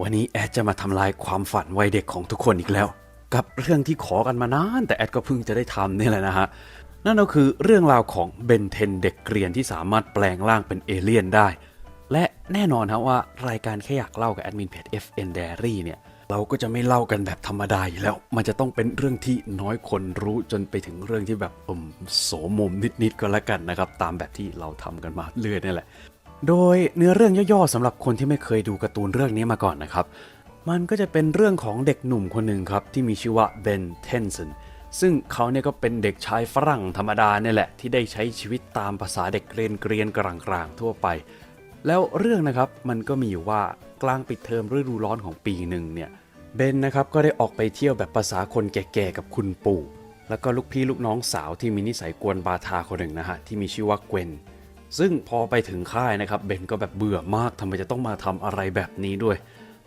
วันนี้แอดจะมาทำลายความฝันวัยเด็กของทุกคนอีกแล้ว กับเรื่องที่ขอกันมานานแต่แอดก็เพิ่งจะได้ทำนี่แหละนะฮะ นั่นก็คือเรื่องราวของเบนเทนเด็กเกรียนที่สามารถแปลงร่างเป็นเอเลี่ยนได้ และแน่นอนครับว่ารายการแค่อยากเล่ากับแอดมินเพจ FN Diary เนี่ยเราก็จะไม่เล่ากันแบบธรรมดาอยู่แล้ว มันจะต้องเป็นเรื่องที่น้อยคนรู้จนไปถึงเรื่องที่แบบอมโสมมนิดๆก็แล้วกันนะครับ ตามแบบที่เราทำกันมาเรื่อยนี่แหละ โดยเนื้อเรื่องย่อๆสำหรับคนที่ไม่เคยดูการ์ตูนเรื่องนี้มาก่อนนะครับ มันก็จะเป็นเรื่องของเด็กหนุ่มคนหนึ่งครับที่มีชื่อว่าเบนเทนสันซึ่งเขาเนี่ยก็เป็นเด็กชายฝรั่งธรรมดาเนี่ยแหละ ที่ได้ใช้ชีวิตตามภาษาเด็กเรียนเกรียนกลางๆทั่วไป แล้วเรื่องนะครับมันก็มีอยู่ว่ากลางปิดเทอมฤดูร้อนของปีหนึ่งเนี่ยเบนนะครับก็ได้ออกไปเที่ยวแบบภาษาคนแก่ๆกับคุณปู่ แล้วก็ลูกพี่ลูกน้องสาวที่มีนิสัยกวนบาทาคนหนึ่งนะฮะที่มีชื่อว่าเกวน ซึ่งพอไปถึงค่ายนะครับเบนก็แบบเบื่อมากทำไมจะต้องมาทำอะไรแบบนี้ด้วย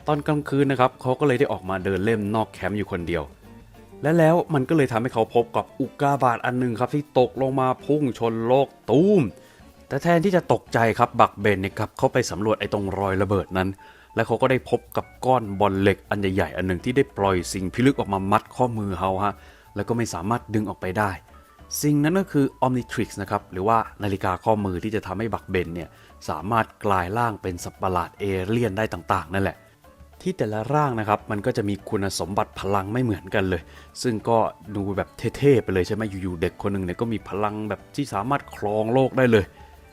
ตอนกลางคืนนะครับเขาก็เลยได้ออกมาเดินเล่มนอกแคมป์อยู่คนเดียว และแล้วมันก็เลยทำให้เขาพบกับอุกกาบาตอันหนึ่งครับที่ตกลงมาพุ่งชนโลกตูมแต่แทนที่จะตกใจครับบักเบนเนี่ยกลับเข้าไปสำรวจไอ้ตรงรอยระเบิดนั้น และเขาก็ได้พบกับก้อนบอลเหล็กอันใหญ่ๆอันหนึ่งที่ได้ปล่อยสิ่งพิลึกออกมามัดข้อมือเขาฮะแล้วก็ไม่สามารถดึงออกไปได้ สิ่งนั้นก็คือ Omnitrix นะครับ หรือว่านาฬิกาข้อมือที่จะทำให้บักเบนเนี่ย สามารถกลายร่างเป็นสัตว์ประหลาดเอเลี่ยนได้ต่างๆ นั่นแหละ ที่แต่ละร่างนะครับ มันก็จะมีคุณสมบัติพลังไม่เหมือนกันเลย ซึ่งก็ดูแบบเท่ๆไปเลยใช่ไหมอยู่ๆเด็กคนหนึ่งเนี่ยก็มีพลังแบบที่สามารถครองโลกได้เลย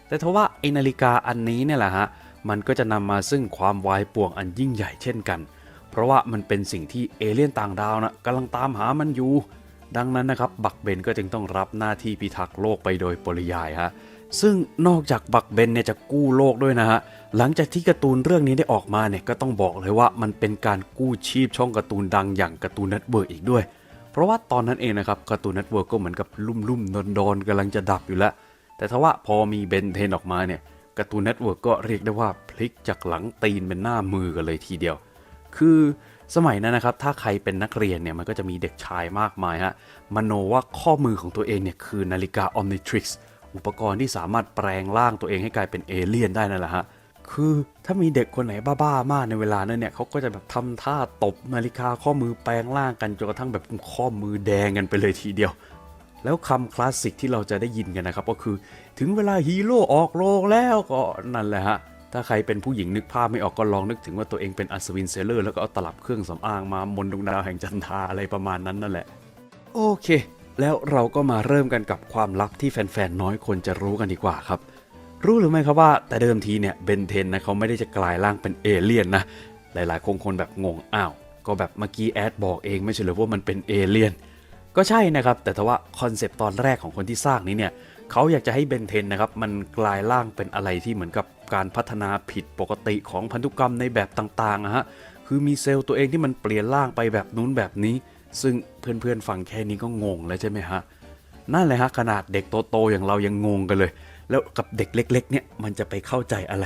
แต่ทว่าไอนาฬิกาอันนี้เนี่ยแหละฮะมันก็จะนำมาซึ่งความวายป่วงอันยิ่งใหญ่เช่นกัน เพราะว่ามันเป็นสิ่งที่เอเลี่ยนต่างดาวนะกำลังตามหามันอยู่ ดังนั้นนะครับบักเบนก็จึงต้องรับหน้าที่พิทักษ์โลกไปโดยปริยายฮะซึ่งนอกจากบักเบนเนี่ยจะกู้โลกด้วยนะฮะหลังจากที่การ์ตูนเรื่องนี้ได้ออกมาเนี่ยก็ต้องบอกเลยว่ามันเป็นการกู้ชีพช่องการ์ตูนดังอย่างการ์ตูนเน็ตเวิร์กอีกด้วย เพราะว่าตอนนั้นเองนะครับการ์ตูนเน็ตเวิร์กก็เหมือนกับลุ่มลุ่มๆดอนดอนๆกำลังจะดับอยู่แล้ว แต่ทว่าพอมีเบนเทนออกมาเนี่ยการ์ตูนเน็ตเวิร์กก็เรียกได้ว่าพลิกจากหลังตีนเป็นหน้ามือกันเลยทีเดียว คือ สมัยนั้นนะครับ ถ้าใครเป็นนักเรียนเนี่ยมันก็จะมีเด็กชายมากมายฮะมโนว่าข้อมือของตัวเองเนี่ยคือนาฬิกา Omnitrix อุปกรณ์ที่สามารถแปลงร่างตัวเองให้กลายเป็นเอเลี่ยนได้นั่นแหละฮะคือถ้ามีเด็กคนไหนบ้าๆมากในเวลานั้นเนี่ยเขาก็จะแบบทำท่าตบนาฬิกาข้อมือแปลงร่างกันจนกระทั่งแบบข้อมือแดงกันไปเลยทีเดียว แล้วคำคลาสสิกที่เราจะได้ยินกันนะครับก็คือ ถึงเวลาฮีโร่ออกโรงแล้วก็นั่นแหละฮะ ถ้าใครเป็นผู้หญิงนึกภาพไม่ออกก็ลองนึกถึงว่าตัวเองเป็นอัศวินเซเลอร์แล้วก็เอาตลับเครื่องสำอางมามนดวงดาวแห่งจันทาอะไรประมาณนั้นนั่นแหละ โอเค แล้วเราก็มาเริ่มกันกับความลับที่แฟนๆน้อยคนจะรู้กันดีกว่าครับ รู้หรือไม่ครับว่าแต่เดิมทีเนี่ยเบนเทนนะเขาไม่ได้จะกลายร่างเป็นเอเลี่ยนนะหลายๆคงคนแบบงงอ้าวก็แบบเมื่อกี้แอดบอกเองไม่ใช่เหรือว่ามันเป็นเอเลี่ยนก็ใช่นะครับ แต่ทว่าคอนเซปต์ตอนแรกของคนที่สร้างนี้เนี่ยเขาอยากจะให้เบนเทนนะครับมันกลายร่างเป็นอะไรที่เหมือนกับ การพัฒนาผิดปกติของพันธุกรรมในแบบต่างๆนะฮะคือมีเซลล์ตัวเองที่มันเปลี่ยนร่างไปแบบนู้นแบบนี้ ซึ่งเพื่อนๆฟังแค่นี้ก็งงแล้วใช่ไหมฮะนั่นเลยฮะขนาดเด็กโตๆอย่างเรายังงงกันเลย แล้วกับเด็กเล็ก ๆ เนี่ยมันจะไปเข้าใจอะไร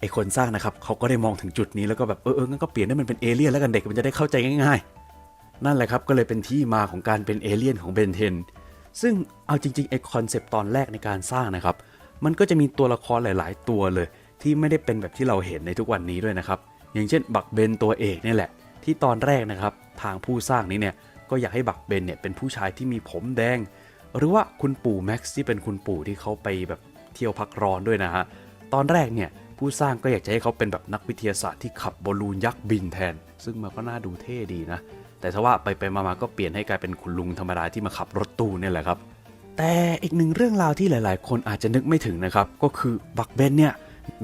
ไอคนสร้างนะครับเขาก็ได้มองถึงจุดนี้แล้วก็แบบเออเอองั้นก็เปลี่ยนให้มันเป็นเอเลี่ยนแล้วกันเด็กมันจะได้เข้าใจง่าย ๆ นั่นแหละครับก็เลยเป็นที่มาของการเป็นเอเลี่ยนของเบนเทนซึ่งเอาจริงๆไอคอนเซปต์ตอนแรกในการสร้างนะครับ มันก็จะมีตัวละครหลาย ๆ ตัวเลย ที่ไม่ได้เป็นแบบที่เราเห็นในทุกวันนี้ด้วยนะครับ อย่างเช่นบักเบนตัวเอกนี่แหละ ที่ตอนแรกนะครับ ทางผู้สร้างนี้เนี่ยก็อยากให้บักเบนเนี่ยเป็นผู้ชายที่มีผมแดง หรือว่าคุณปู่แม็กซ์ที่เป็นคุณปู่ที่เขาไปแบบเที่ยวพักร้อนด้วยนะฮะตอนแรกเนี่ยผู้สร้างก็อยากจะให้เขาเป็นแบบนักวิทยาศาสตร์ที่ขับบอลลูนยักษ์บินแทน ซึ่งมันก็น่าดูเท่ดีนะ แต่ถ้าว่าไปไปมาๆก็เปลี่ยนให้กลายเป็นคุณลุงธรรมดาที่มาขับรถตู้เนี่ยแหละครับ แต่อีกหนึ่งเรื่องราวที่หลาย ๆ คนอาจจะนึกไม่ถึงนะครับ ก็คือบักเบนเนี่ย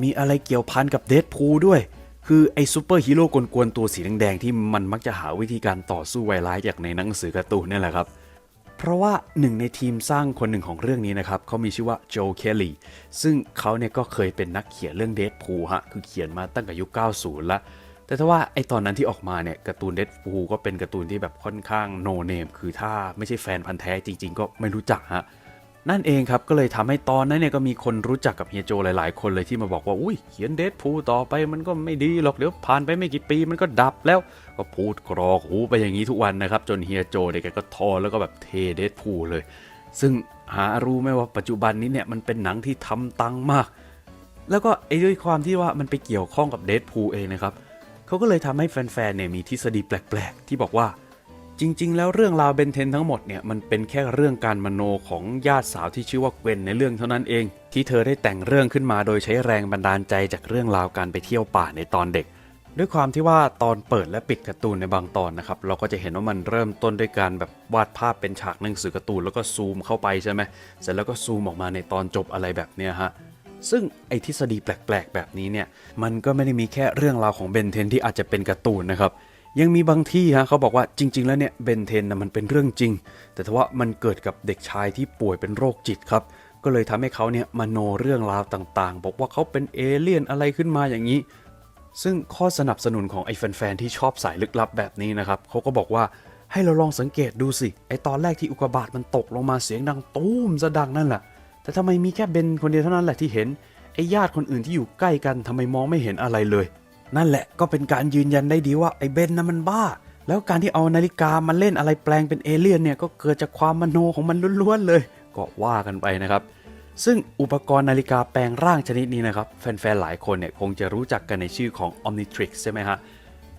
มีอะไรเกี่ยวพันกับเดดพูด้วย คือไอ้ซูเปอร์ฮีโร่กวนๆตัวสีแดงๆที่มันมักจะหาวิธีการต่อสู้ไวร้ายจากในหนังสือการ์ตูนนี่แหละครับ เพราะว่าหนึ่งในทีมสร้างคนหนึ่งของเรื่องนี้นะครับเขามีชื่อว่าโจเคลลี่ซึ่งเขาเนี่ยก็เคยเป็นนักเขียนเรื่องเดดพูฮะคือเขียนมาตั้งแต่ยุค 90 ละแต่ถ้าว่าไอตอนนั้นที่ออกมาเนี่ยการ์ตูนเดดพูก็เป็นการ์ตูนที่แบบค่อนข้างโนเนมคือถ้าไม่ใช่แฟนพันธ์แท้จริง ๆ ก็ไม่รู้จักฮะ นั่นเองครับก็เลยทำให้ตอนนั้นเนี่ยก็มีคนรู้จักกับเฮียโจหลาย ๆ คนเลยที่มาบอกว่าอุ้ยเขียนเดดพูต่อไปมันก็ไม่ดีหรอกเดี๋ยวผ่านไปไม่กี่ปีมันก็ดับแล้วก็พูดกรอกหูไปอย่างนี้ทุกวันนะครับ จนเฮียโจเนี่ยแกก็ทอแล้วก็แบบเทเดดพูเลย ซึ่งหารู้ไหมว่าปัจจุบันนี้เนี่ยมันเป็นหนังที่ทำตังมาก แล้วก็ไอ้ด้วยความที่ว่ามันไปเกี่ยวข้องกับเดดพูเองนะครับเขาก็เลยทำให้แฟนๆเนี่ยมีทฤษฎีแปลก ๆ ที่บอกว่า จริง ๆ แล้วเรื่องราวเบนเทนทั้งหมดเนี่ยมันเป็นแค่เรื่องการมโนของญาติสาวที่ชื่อว่าเกวนในเรื่องเท่านั้นเอง ที่เธอได้แต่งเรื่องขึ้นมาโดยใช้แรงบันดาลใจจากเรื่องราวการไปเที่ยวป่าในตอนเด็ก ด้วยความที่ว่าตอนเปิดและปิดการ์ตูนในบางตอนนะครับเราก็จะเห็นว่ามันเริ่มต้นด้วยการแบบวาดภาพเป็นฉากหนังสือการ์ตูนแล้วก็ซูมเข้าไปใช่ไหมเสร็จแล้วก็ซูมออกมาในตอนจบอะไรแบบเนี้ยฮะซึ่งไอ้ทฤษฎีแปลกๆ แบบนี้เนี่ยมันก็ไม่ได้มีแค่เรื่องราวของเบนเทนที่อาจจะเป็นการ์ตูนนะครับ ยังมีบางที่ฮะเขาบอกว่าจริง ๆ แล้วเนี่ยเบนเทนนะมันเป็นเรื่องจริง แต่ทว่ามันเกิดกับเด็กชายที่ป่วยเป็นโรคจิตครับก็เลยทำให้เขาเนี่ยมโนเรื่องราวต่างๆ บอกว่าเขาเป็นเอเลี่ยนอะไรขึ้นมาอย่างนี้ ซึ่งข้อสนับสนุนของไอ้แฟนๆที่ชอบสายลึกลับแบบนี้นะครับเขาก็บอกว่าให้เราลองสังเกตดูสิไอ้ตอนแรกที่อุกกาบาตมันตกลงมาเสียงดังตูมซะดังนั่นแหละแต่ทำไมมีแค่เบนคนเดียวเท่านั้นแหละที่เห็นไอ้ญาติคนอื่นที่อยู่ใกล้กันทำไมมองไม่เห็นอะไรเลย นั่นแหละก็เป็นการยืนยันได้ดีว่าไอ้เบนนะมันบ้า แล้วการที่เอานาฬิกามาเล่นอะไรแปลงเป็นเอเลี่ยนเนี่ยก็เกิดจากความมโนของมันล้วนๆเลย ก็ว่ากันไปนะครับซึ่งอุปกรณ์นาฬิกาแปลงร่างชนิดนี้นะครับ แฟนๆ หลายคนเนี่ยคงจะรู้จักกันในชื่อของ Omnitrix ใช่ไหมฮะ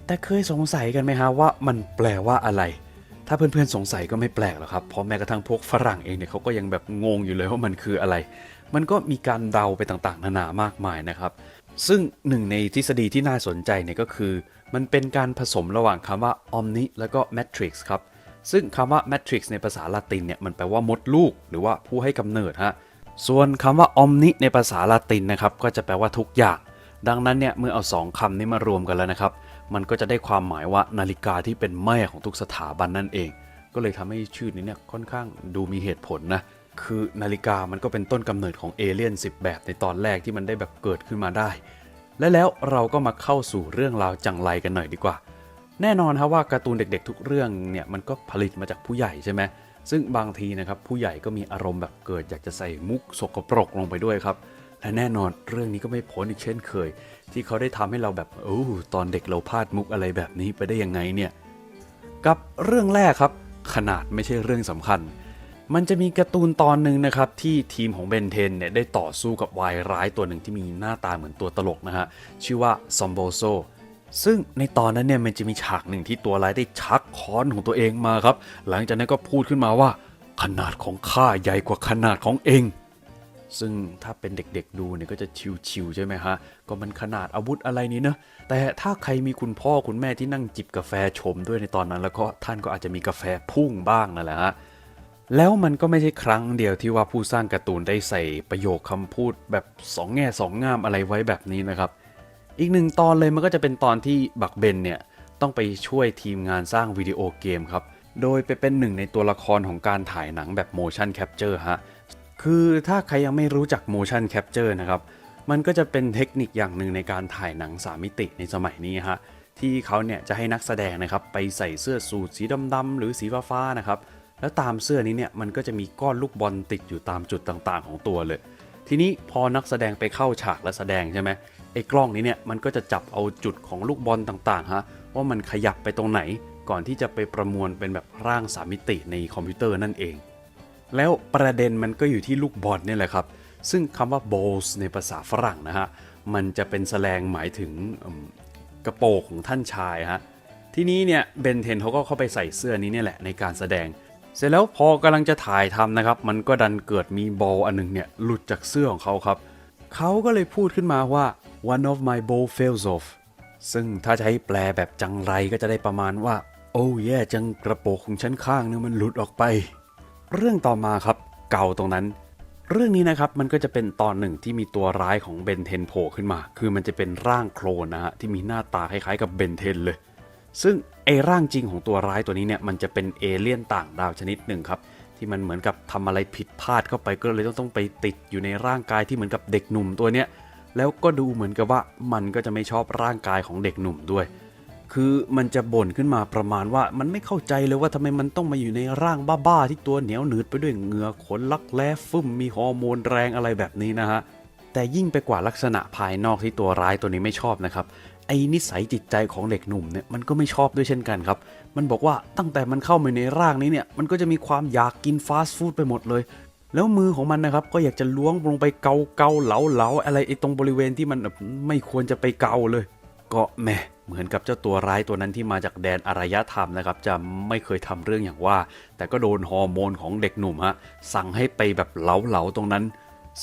แต่เคยสงสัยกันไหมฮะว่ามันแปลว่าอะไร ถ้าเพื่อนๆ สงสัยก็ไม่แปลกหรอกครับ เพราะแม้กระทั่งพวกฝรั่งเองเนี่ยเขาก็ยังแบบงงอยู่เลยว่ามันคืออะไร มันก็มีการเดาไปต่างๆ นานามากมายนะครับ ซึ่งหนึ่งในทฤษฎีที่น่าสนใจเนี่ยก็คือ มันเป็นการผสมระหว่างคำว่า omni แล้วก็ matrix ครับ ซึ่งคำว่า matrix ในภาษาละตินเนี่ยมันแปลว่ามดลูก หรือว่าผู้ให้กำเนิดฮะ ส่วนคำว่า omni ในภาษาละตินนะครับก็จะแปลว่าทุกอย่าง ดังนั้นเนี่ยเมื่อเอาสองคำนี้มารวมกันแล้วนะครับ มันก็จะได้ความหมายว่านาฬิกาที่เป็นแม่ของทุกสถาบันนั่นเอง ก็เลยทำให้ชื่อนี้เนี่ยค่อนข้างดูมีเหตุผลนะ คือนาฬิกามันก็เป็นต้นกำเนิดของเอเลี่ยน10 แบบในตอนแรกที่มันได้แบบเกิดขึ้นมาได้ และแล้วเราก็มาเข้าสู่เรื่องราวจังไรกันหน่อยดีกว่า แน่นอนครับว่าการ์ตูนเด็กๆ ทุกเรื่องเนี่ยมันก็ผลิตมาจากผู้ใหญ่ใช่ไหมซึ่งบางทีนะครับผู้ใหญ่ก็มีอารมณ์แบบเกิดอยากจะใส่มุกสกปรกลงไปด้วยครับและแน่นอนเรื่องนี้ก็ไม่พ้นอีกเช่นเคย ที่เขาได้ทำให้เราแบบโอ้ตอนเด็กเราพลาดมุกอะไรแบบนี้ไปได้ยังไงเนี่ยกับเรื่องแรกครับ ขนาดไม่ใช่เรื่องสำคัญ มันจะมีการ์ตูนตอนหนึ่งนะครับที่ทีมของเบนเทนเนี่ยได้ต่อสู้กับวายร้ายตัวหนึ่งที่มีหน้าตาเหมือนตัวตลกนะฮะชื่อว่าซอมโบโซซึ่งในตอนนั้นเนี่ยมันจะมีฉากหนึ่งที่ตัวร้ายได้ชักค้อนของตัวเองมาครับ หลังจากนั้นก็พูดขึ้นมาว่า ขนาดของข้าใหญ่กว่าขนาดของเอง ซึ่งถ้าเป็นเด็กๆดูเนี่ยก็จะชิวๆใช่ไหมฮะ ก็มันขนาดอาวุธอะไรนี้เนอะแต่ถ้าใครมีคุณพ่อคุณแม่ที่นั่งจิบกาแฟชมด้วยในตอนนั้น แล้วก็ท่านก็อาจจะมีกาแฟพุ่งบ้างนั่นแหละฮะ แล้วมันก็ไม่ใช่ครั้งเดียวที่ว่าผู้สร้างการ์ตูนได้ใส่ประโยคคำพูดแบบสองแง่สองงามอะไรไว้แบบนี้นะครับ อีกหนึ่งตอนเลยมันก็จะเป็นตอนที่บักเบนเนี่ยต้องไปช่วยทีมงานสร้างวิดีโอเกมครับ โดยไปเป็นหนึ่งในตัวละครของการถ่ายหนังแบบ motion capture ฮะ คือถ้าใครยังไม่รู้จัก motion capture นะครับ มันก็จะเป็นเทคนิคอย่างหนึ่งในการถ่ายหนังสามมิติในสมัยนี้ฮะ ที่เขาเนี่ยจะให้นักแสดงนะครับไปใส่เสื้อสูทสีดำๆหรือสีฟ้าๆนะครับ แล้วตามเสื้อนี้เนี่ยมันก็จะมีก้อนลูกบอลติดอยู่ตามจุดต่างๆ ของตัวเลย ทีนี้พอนักแสดงไปเข้าฉากและแสดงใช่ไหมไอ้กล้องนี้เนี่ยมันก็จะจับเอาจุดของลูกบอลต่างๆฮะว่ามันขยับไปตรงไหน ก่อนที่จะไปประมวลเป็นแบบร่างสามมิติในคอมพิวเตอร์นั่นเอง แล้วประเด็นมันก็อยู่ที่ลูกบอลนี่แหละครับ ซึ่งคำว่า balls ในภาษาฝรั่งนะฮะมันจะเป็นแสแลงหมายถึงกระโปรงของท่านชายฮะทีนี้เนี่ยเบนเทนเขาก็เข้าไปใส่เสื้อนี้เนี่ยแหละในการแสดง เสร็จแล้วพอกำลังจะถ่ายทำนะครับ มันก็ดันเกิดมีบอลอันหนึงเนี่ยหลุดจากเสื้อของเขาครับ เขาก็เลยพูดขึ้นมาว่า one of my ball fails off ซึ่งถ้าจะให้แปลแบบจังไรก็จะได้ประมาณว่า โอ้แย่จังกระโปรงของฉันข้างนึงมันหลุดออกไป เรื่องต่อมาครับ เก่าตรงนั้น เรื่องนี้นะครับมันก็จะเป็นตอนหนึ่งที่มีตัวร้ายของเบนเทนโผล่ขึ้นมา คือมันจะเป็นร่างโคลนนะฮะที่มีหน้าตาคล้ายๆกับเบนเทนเลย ซึ่งไอร่างจริงของตัวร้ายตัวนี้เนี่ยมันจะเป็นเอเลี่ยนต่างดาวชนิดหนึ่งครับที่มันเหมือนกับทำอะไรผิดพลาดเข้าไปก็เลยต้องต้องไปติดอยู่ในร่างกายที่เหมือนกับเด็กหนุ่มตัวเนี้ยแล้วก็ดูเหมือนกับว่ามันก็จะไม่ชอบร่างกายของเด็กหนุ่มด้วย คือมันจะบ่นขึ้นมาประมาณว่ามันไม่เข้าใจเลยว่าทำไมมันต้องมาอยู่ในร่างบ้าๆที่ตัวเหนียวหนืดไปด้วยเหงื่อขนลักแร้ฟึ่มมีฮอร์โมนแรงอะไรแบบนี้นะฮะแต่ยิ่งไปกว่าลักษณะภายนอกที่ตัวร้ายตัวนี้ไม่ชอบนะครับ ไอ้นิสัยจิตใจของเด็กหนุ่มเนี่ยมันก็ไม่ชอบด้วยเช่นกันครับ มันบอกว่าตั้งแต่มันเข้ามาในร่างนี้เนี่ยมันก็จะมีความอยากกินฟาสต์ฟู้ดไปหมดเลย แล้วมือของมันนะครับก็อยากจะล้วงลงไปเกาเกาเหลาเหลาอะไรไอ้ตรงบริเวณที่มันไม่ควรจะไปเกาเลย ก็แหมเหมือนกับเจ้าตัวร้ายตัวนั้นที่มาจากแดนอารยธรรมนะครับ จะไม่เคยทำเรื่องอย่างว่า แต่ก็โดนฮอร์โมนของเด็กหนุ่มฮะสั่งให้ไปแบบเหลาๆตรงนั้น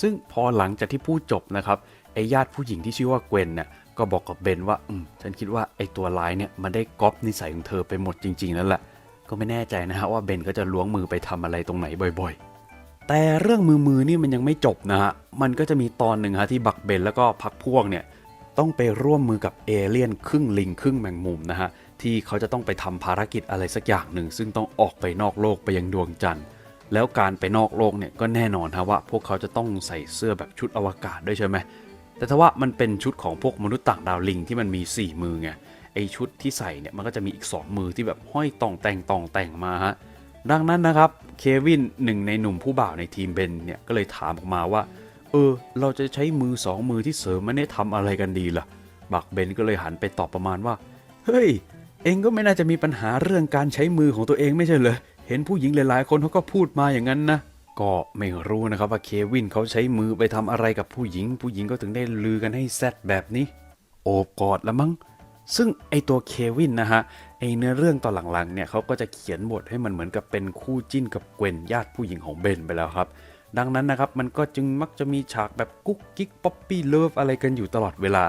ซึ่งพอหลังจากที่พูดจบนะครับไอ้ญาติผู้หญิงที่ชื่อว่าเกวนเนี่ย ก็บอกกับเบนว่าอืมฉันคิดว่าไอ้ตัวร้ายเนี่ยมันได้ก๊อปนิสัยของเธอไปหมดจริงๆนั่นแหละ ก็ไม่แน่ใจนะฮะว่าเบนก็จะล้วงมือไปทำอะไรตรงไหนบ่อย ๆ แต่เรื่องมือมือนี่มันยังไม่จบนะฮะ มันก็จะมีตอนหนึ่งฮะที่บักเบนแล้วก็พักพวกเนี่ยต้องไปร่วมมือกับเอเลี่ยนครึ่งลิงครึ่งแมงมุมนะฮะที่เขาจะต้องไปทำภารกิจอะไรสักอย่างหนึ่ง ซึ่งต้องออกไปนอกโลกไปยังดวงจันทร์ แล้วการไปนอกโลกเนี่ยก็แน่นอนฮะว่า พวกเขาจะต้องใส่เสื้อแบบชุดอวกาศด้วยใช่ไหม แต่ถ้าว่ามันเป็นชุดของพวกมนุษย์ต่างดาวลิงที่มันมี 4 มือไงไอชุดที่ใส่เนี่ยมันก็จะมีอีก 2 มือที่แบบห้อยต่องแต่งต่องแต่งมาฮะดังนั้นนะครับเควินหนึ่งในหนุ่มผู้บ่าวในทีมเบนเนี่ยก็เลยถามออกมาว่า เออ เราจะใช้มือ 2 มือที่เสริมมันเนี่ยทำอะไรกันดีล่ะ บักเบนก็เลยหันไปตอบประมาณว่า เฮ้ย เองก็ไม่น่าจะมีปัญหาเรื่องการใช้มือของตัวเองไม่ใช่เหรอเห็นผู้หญิงหลายๆ คนเขาก็พูดมาอย่างนั้นนะ ก็ไม่รู้นะครับว่าเควินเขาใช้มือไปทำอะไรกับผู้หญิง ผู้หญิงก็ถึงได้ลือกันให้แซดแบบนี้ โอบกอดแล้วมั้งซึ่งไอตัวเควินนะฮะไอเนื้อเรื่องตอนหลังๆเนี่ยเขาก็จะเขียนบทให้มันเหมือนกับเป็นคู่จิ้นกับเกวนญาติผู้หญิงของเบนไปแล้วครับ ดังนั้นนะครับมันก็จึงมักจะมีฉากแบบกุ๊กกิ๊กป๊อปปี้เลิฟอะไรกันอยู่ตลอดเวลา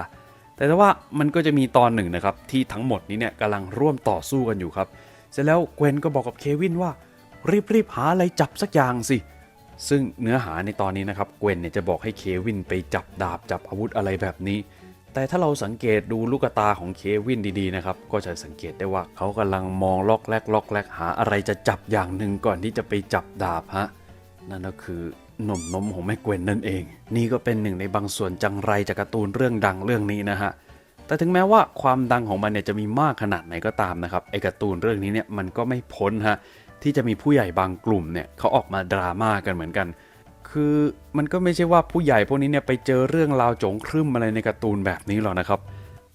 แต่ว่ามันก็จะมีตอนหนึ่งนะครับที่ทั้งหมดนี้เนี่ยกำลังร่วมต่อสู้กันอยู่ครับ เสร็จแล้วเกวนก็บอกกับเควินว่า รีบๆหาอะไรจับสักอย่างสิ ซึ่งเนื้อหาในตอนนี้นะครับเกวนเนี่ยจะบอกให้เควินไปจับดาบจับอาวุธอะไรแบบนี้ แต่ถ้าเราสังเกตดูลูกตาของเควินดีๆนะครับก็จะสังเกตได้ว่าเขากำลังมองล็อกแรกล็อกแรกหาอะไรจะจับอย่างหนึ่งก่อนที่จะไปจับดาบฮะนั่นก็คือหนมนมของแม่เกวนนั่นเอง นี่ก็เป็นหนึ่งในบางส่วนจังไรจากการ์ตูนเรื่องดังเรื่องนี้นะฮะแต่ถึงแม้ว่าความดังของมันเนี่ยจะมีมากขนาดไหนก็ตามนะครับไอการ์ตูนเรื่องนี้เนี่ยมันก็ไม่พ้นฮะ ที่จะมีผู้ใหญ่บางกลุ่มเนี่ยเขาออกมาดราม่ากันเหมือนกัน คือมันก็ไม่ใช่ว่าผู้ใหญ่พวกนี้เนี่ยไปเจอเรื่องราวโจงครึ่มอะไรในการ์ตูนแบบนี้หรอกนะครับ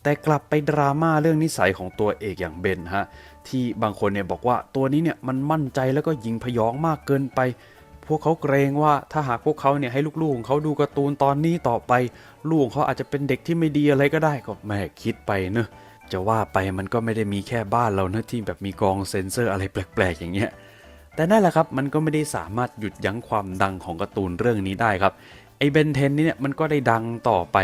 แต่กลับไปดราม่าเรื่องนิสัยของตัวเอกอย่างเบนฮะที่บางคนเนี่ยบอกว่าตัวนี้เนี่ยมันมั่นใจแล้วก็ยิงพยองมากเกินไป พวกเขาเกรงว่าถ้าหากพวกเขาเนี่ยให้ลูกๆของเขาดูการ์ตูนตอนนี้ต่อไป ลูกของเขาอาจจะเป็นเด็กที่ไม่ดีอะไรก็ได้ก็แม่คิดไปเนอะ จะว่าไปมันก็ไม่ได้มีแค่บ้านเราเนอะที่แบบมีกองเซ็นเซอร์อะไรแปลกๆอย่างเงี้ย แต่นั่นแหละครับมันก็ไม่ได้สามารถหยุดยั้งความดังของการ์ตูนเรื่องนี้ได้ครับ ไอเบนเทนนี่เนี่ยมันก็ได้ดังต่อไป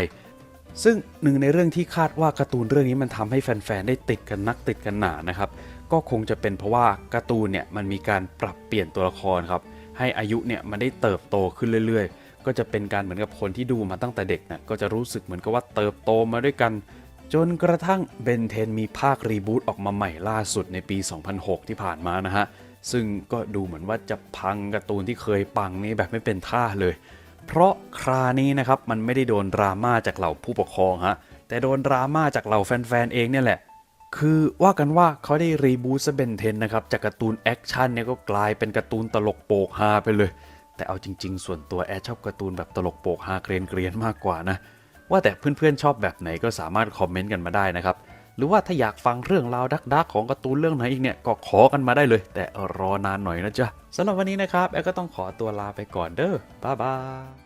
ซึ่งหนึ่งในเรื่องที่คาดว่าการ์ตูนเรื่องนี้มันทำให้แฟนๆได้ติดกันนักติดกันหนานะครับ ก็คงจะเป็นเพราะว่าการ์ตูนเนี่ยมันมีการปรับเปลี่ยนตัวละครครับ ให้อายุเนี่ยมันได้เติบโตขึ้นเรื่อย ๆ ก็จะเป็นการเหมือนกับคนที่ดูมาตั้งแต่เด็กนะก็จะรู้สึกเหมือนกับว่าเติบโตมาด้วยกัน จนกระทั่งเบนเทนมีภาครีบูตออกมาใหม่ล่าสุดในปี 2006 ที่ผ่านมานะฮะ ซึ่งก็ดูเหมือนว่าจะพังการ์ตูนที่เคยปังนี้แบบไม่เป็นท่าเลย เพราะครานี้นะครับมันไม่ได้โดนดราม่าจากเหล่าผู้ปกครองฮะ แต่โดนดราม่าจากเหล่าแฟนๆเองเนี่ยแหละ คือว่ากันว่าเขาได้รีบูตเบนเทนนะครับจากการ์ตูนแอคชั่นเนี่ยก็กลายเป็นการ์ตูนตลกโปกฮาไปเลย แต่เอาจริง ๆ ส่วนตัวแอดชอบการ์ตูนแบบตลกโปกฮาเกรียนเกรียนๆมากกว่านะ ว่าแต่เพื่อนๆชอบแบบไหนก็สามารถคอมเมนต์กันมาได้นะครับ หรือว่าถ้าอยากฟังเรื่องราวดักๆ ของการ์ตูนเรื่องไหนอีกเนี่ยก็ขอกันมาได้เลย แต่รอนานหน่อยนะจ๊ะสำหรับวันนี้นะครับแอลก็ต้องขอตัวลาไปก่อนเด้อบ๊ายบาย